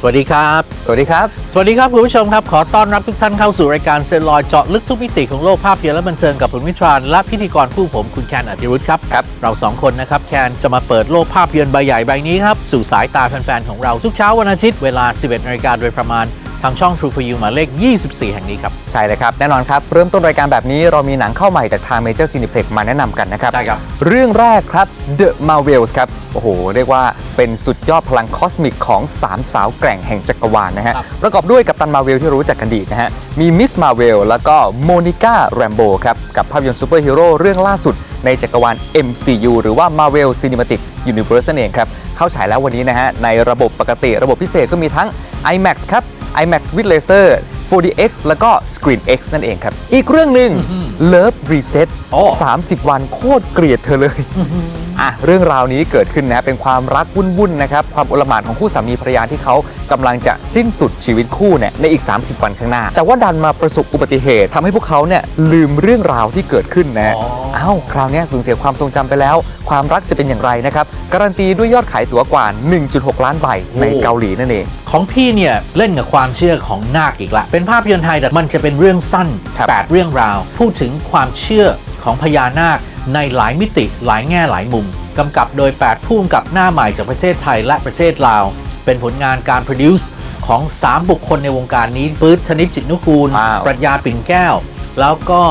สวัสดีครับ สวัสดีครับ สวัสดีครับคุณผู้ชมครับ ขอต้อนรับทุกท่านเข้าสู่รายการเซนลอยเจาะลึกทุกมิติของโลกภาพยนตร์และบันเทิงกับผมวิทรานและพิธีกรคู่ผมคุณแคนอธิรุธครับครับเราสองคนนะครับแคนจะมาเปิดโลกภาพยนตร์ใบใหญ่ใบนี้ครับสู่สายตาแฟนๆของเราทุกเช้าวันอาทิตย์เวลา 11นาฬิกาโดยประมาณ ทางช่อง True for You หมายเลข 24 แห่งนี้ครับ ใช่เลยครับ แน่นอนครับ เริ่มต้นรายการแบบนี้เรามีหนังเข้าใหม่จากทาง Major Cineplex มาแนะนำกันนะครับได้ครับ เรื่องแรกครับ The Marvels ครับ โอ้โห เรียกว่าเป็นสุดยอดพลังคอสมิกของ 3 สาวแกร่งแห่งจักรวาลนะฮะ ครับ ประกอบด้วยกัปตันมาเวลที่รู้จักกันดีนะฮะ มีมิสมาเวลแล้วก็โมนิก้าแรมโบครับ กับภาพยนตร์ซูเปอร์ฮีโร่เรื่องล่าสุดในจักรวาล MCU หรือว่า Marvel Cinematic Universe นั่นเองครับ เข้าฉายแล้ววันนี้นะฮะ ในระบบปกติระบบพิเศษก็มีทั้ง IMAX ครับ IMAX with Laser 4DX แล้วก็ Screen X นั่นเองครับ อีกเรื่องหนึ่ง Love Reset โอ้30 วันโคตรเกลียดเธอเลย อะเรื่องราวนี้เกิดขึ้นนะเป็นความรักวุ่นๆนะครับความโอลหม่านของคู่สามีภรรยาที่เขากำลังจะสิ้นสุดชีวิตคู่เนี่ยในอีก 30 วันข้างหน้า แต่ว่าดันมาประสบอุบัติเหตุทำให้พวกเขาเนี่ยลืมเรื่องราวที่เกิดขึ้นนะอ๋ออ้าวคราวเนี้ยสูญเสียความทรงจำไปแล้ว ความรักจะเป็นอย่างไรนะครับการันตีด้วยยอดขายตั๋วกว่า 1.6 ล้านใบในเกาหลีนั่นเองของพี่เนี่ยเล่นกับความเชื่อของนาคอีกละเป็นภาพยนตร์ไทยแต่มันจะเป็นเรื่องสั้นครับ8เรื่องราว พูดถึงความเชื่อของพญานาค ในหลายมิติหลายแง่หลายมุม กำกับโดย 8 ผู้กำกับหน้าใหม่จากประเทศไทยและประเทศลาว เป็นผลงานการ produce ของ 3 บุคคลในวงการนี้ปื๊ดธนิตจิตนุกูลว้าวปรัชญาปิ่นแก้ว แล้วก็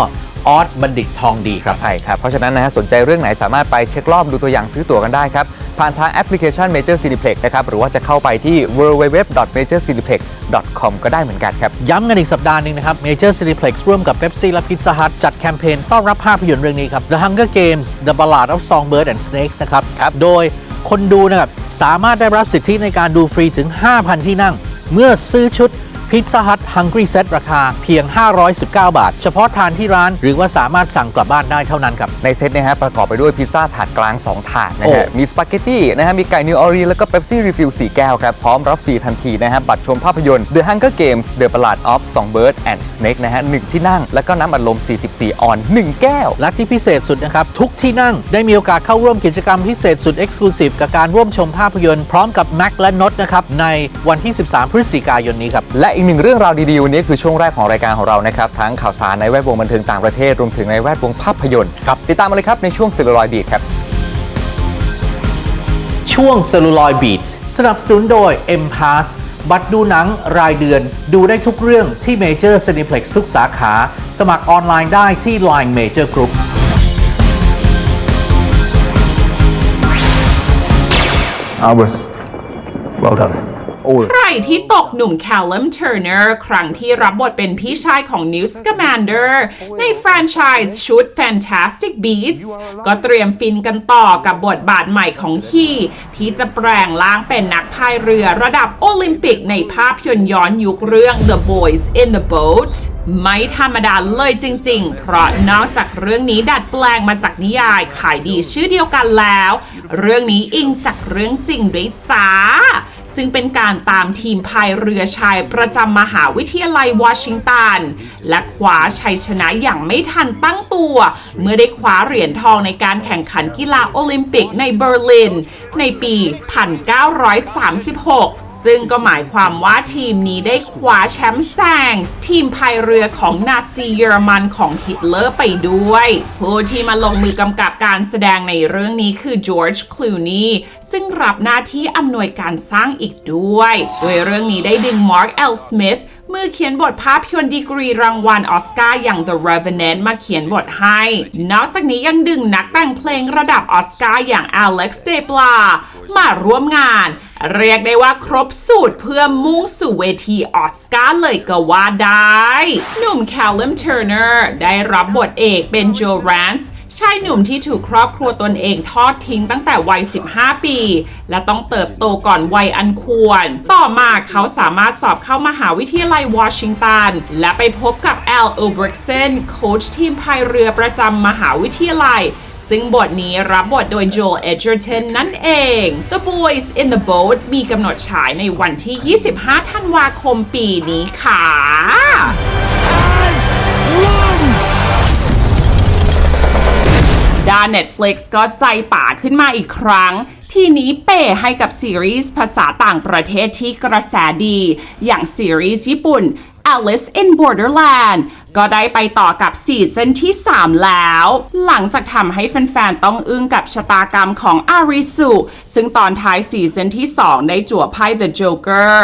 ออสบัณฑิตทองดีครับ ใช่ครับ เพราะฉะนั้นนะฮะสนใจเรื่องไหนสามารถไปเช็ครอบดูตัวอย่างซื้อตั๋วกันได้ครับ ผ่านทางแอปพลิเคชัน Major Cineplex นะครับ หรือว่าจะเข้าไปที่ www.majorcineplex.com ก็ได้เหมือนกันครับ ย้ำกันอีกสัปดาห์หนึ่งนะครับ Major Cineplex ร่วมกับ Pepsi และ Pizza Hut จัดแคมเปญต้อนรับภาพยนตร์เรื่องนี้ครับ The Hunger Games The Ballad of Songbird and Snakes นะครับครับโดยคนดูนะครับสามารถได้รับสิทธิในการดูฟรีถึง 5,000 ที่นั่ง เมื่อซื้อชุด Pizza Hut Hungry Set ราคาเพียง 519 บาท เฉพาะทานที่ร้านหรือว่าสามารถสั่งกลับบ้านได้เท่านั้นครับ ในเซตเนยฮะประกอบไปด้วยพิซซ่าถาดกลาง 2 ถาดนะฮะโอ้มีสปาเกตตี้นะฮะ มีไก่นิวออรีแล้วก็เป๊ปซี่รีฟิล4แก้วครับ พร้อมรับฟรีทันทีนะฮะ บัตรชมภาพยนตร์ The Hunger Games The Ballad of Songbird and Snake นะฮะหนึ่งที่นั่ง แล้วก็น้ำอัดลม 44 ออน 1 แก้ว และที่พิเศษสุดนะครับทุกที่นั่งได้มีโอกาสเข้าร่วมกิจกรรมพิเศษสุด Exclusive กับการร่วมชมภาพยนตร์พร้อมกับแม็กและนดนะครับในวันที่ 13 พฤศจิกายนนี้ครับและอีกหนึ่งเรื่องราวดีๆวันนี้คือช่วงแรกของรายการของเรานะครับทั้งข่าวสารในแวดวงบันเทิงต่างประเทศรวมถึงในแวดวงภาพยนตร์ครับติดตามมาเลยครับในช่วงสื่อลอยบีดครับช่วง Celluloid Beat สนับสนุนโดย M Pass บัตรดูหนังรายเดือน ดูได้ทุกเรื่องที่ Major Cineplex ทุกสาขา สมัครออนไลน์ได้ที่ Line Major Group Albus, well done. ใครที่ตกหนุ่มแคล l มเทอร์เนอร์ครั้งที่รับบทเป็นพี่ชายของนิวส์ c ม m นเดอร์ในแฟรนไชส์ชุด Fantastic Beasts ก็เตรียมฟินกันต่อกับบทบาทใหม่ของฮีที่จะแปลงร่างเป็นนักพายเรือระดับโอลิมปิกในภาพยนตร์ย้อนยุคเรื่อง The Boys in the Boat ไม่ธรรมดาเลยจริง ๆ เพราะนอกจากเรื่องนี้ดัดแปลงมาจากนิยายขายดีชื่อเดียวกันแล้ว เรื่องนี้อิงจากเรื่องจริงด้วยจ้า ซึ่งเป็นการตามทีมพายเรือชายประจำมหาวิทยาลัยวอชิงตัน และคว้าชัยชนะอย่างไม่ทันตั้งตัว เมื่อได้คว้าเหรียญทองในการแข่งขันกีฬาโอลิมปิกในเบอร์ลิน ในปี 1936 ซึ่งก็หมายความว่าทีมนี้ได้คว้าแชมป์แซง ทีมพายเรือของนาซีเยอรมันของฮิตเลอร์ไปด้วย ผู้ที่มาลงมือกำกับการแสดงในเรื่องนี้คือจอร์จคลูนีซึ่งรับหน้าที่อำนวยการสร้างอีกด้วย โดยเรื่องนี้ได้ดึงมาร์คเอลสมิธมือเขียนบทภาพยนตร์ดีกรีรางวัลออสการ์อย่าง The Revenant มาเขียนบทให้ นอกจากนี้ยังดึงนักแต่งเพลงระดับออสการ์อย่าง Alex d e p l a มาร่วมงาน เรียกได้ว่าครบสูตรเพื่อมุ่งสู่เวทีออสการ์เลยก็ว่าได้ หนุ่ม Callum Turner ได้รับบทเอกเป็นโจแรนส์ชายหนุ่มที่ถูกครอบครัวตนเองทอดทิ้งตั้งแต่วัย 15 ปี และต้องเติบโตก่อนวัยอันควร ต่อมาเขาสามารถสอบเข้ามหาวิทยาลัยวอชิงตัน และไปพบกับแอลอูเบรกเซนโค้ชทีมพายเรือประจำมหาวิทยาลัย ซึ่งบทนี้รับบทโดย Joel Edgerton นั่นเอง The Boys in the Boat มีกำหนดฉายในวันที่ 25 ธันวาคมปีนี้ค่ะด้าน Netflix ก็ใจป่าขึ้นมาอีกครั้ง ทีนี้เปย์ให้กับซีรีส์ภาษาต่างประเทศที่กระแสดี อย่างซีรีส์ญี่ปุ่น Alice in Borderland ก็ได้ไปต่อกับซีซั่นที่ 3 แล้ว หลังจากทำให้แฟนๆ ต้องอึ้งกับชะตากรรมของอาริสุซึ่งตอนท้ายซีซั่นที่ 2 ได้จั่วไพ่ The Joker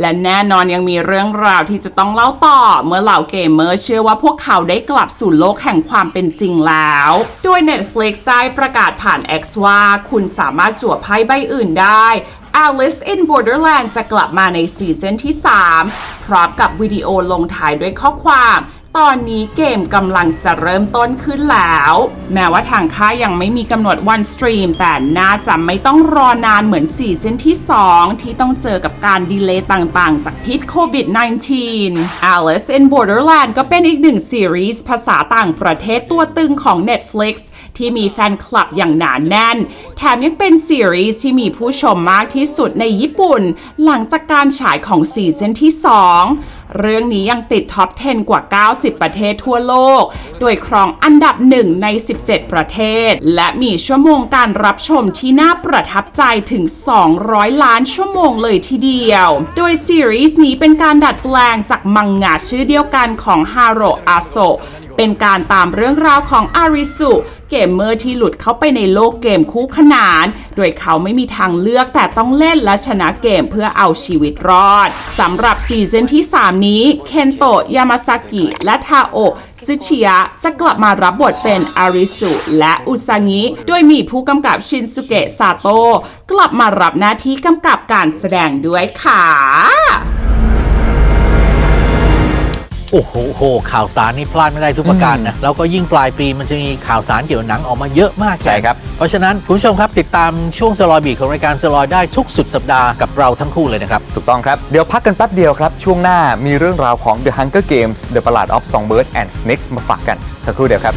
และแน่นอนยังมีเรื่องราวที่จะต้องเล่าต่อ เมื่อเหล่าเกมเมอร์เชื่อว่าพวกเขาได้กลับสู่โลกแห่งความเป็นจริงแล้ว โดย Netflix ได้ประกาศผ่าน X ว่า คุณสามารถจั่วไพ่ใบอื่นได้ Alice in Borderland จะกลับมาในซีซั่นที่ 3 พร้อมกับวิดีโอลงท้ายด้วยข้อความ ตอนนี้เกมกำลังจะเริ่มต้นขึ้นแล้ว แม้ว่าทางค่ายยังไม่มีกำหนดวันสตรีม แต่น่าจะไม่ต้องรอนานเหมือนซีซั่นที่ 2 ที่ต้องเจอกับการดีเลย์ต่างๆ จากพิษโควิด -19 Alice in Borderland ก็เป็นอีกหนึ่งซีรีส์ภาษาต่างประเทศตัวตึงของ Netflix ที่มีแฟนคลับอย่างหนานแน่น แถมยังเป็นซีรีส์ที่มีผู้ชมมากที่สุดในญี่ปุ่น หลังจากการฉายของซีซั่นที่ 2 เรื่องนี้ยังติดท็อป 10 กว่า 90 ประเทศทั่วโลก โดยครองอันดับหนึ่งใน 17 ประเทศ และมีชั่วโมงการรับชมที่น่าประทับใจถึง 200 ล้านชั่วโมงเลยทีเดียว โดยซีรีส์นี้เป็นการดัดแปลงจากมังงะชื่อเดียวกันของฮาโรอาโซเป็นการตามเรื่องราวของอาริสุ เกมเมอร์ที่หลุดเข้าไปในโลกเกมคู่ขนาน โดยเขาไม่มีทางเลือกแต่ต้องเล่นและชนะเกมเพื่อเอาชีวิตรอดสำหรับซีซั่นที่ 3 นี้ เคนโตะ ยามาซากิ และทาโอะซึชิยะจะกลับมารับบทเป็นอาริสุและอุซางิ โดยมีผู้กำกับชินสุเกะซาโตะกลับมารับหน้าที่กำกับการแสดงด้วยค่ะ โอ้โหโหข่าวสารนี่พลาดไม่ได้ทุกประการนะแล้วก็ยิ่งปลายปีมันจะมีข่าวสารเกี่ยวกับหนังออกมาเยอะมากใช่ครับ เพราะฉะนั้นคุณผู้ชมครับติดตามช่วงสลอยบีของรายการสลอยได้ทุกสุดสัปดาห์กับเราทั้งคู่เลยนะครับ ถูกต้องครับ เดี๋ยวพักกันแป๊บเดียวครับ ช่วงหน้ามีเรื่องราวของ The Hunger Games The Ballad of Songbirds and Snakes มาฝากกัน สักครู่เดียวครับ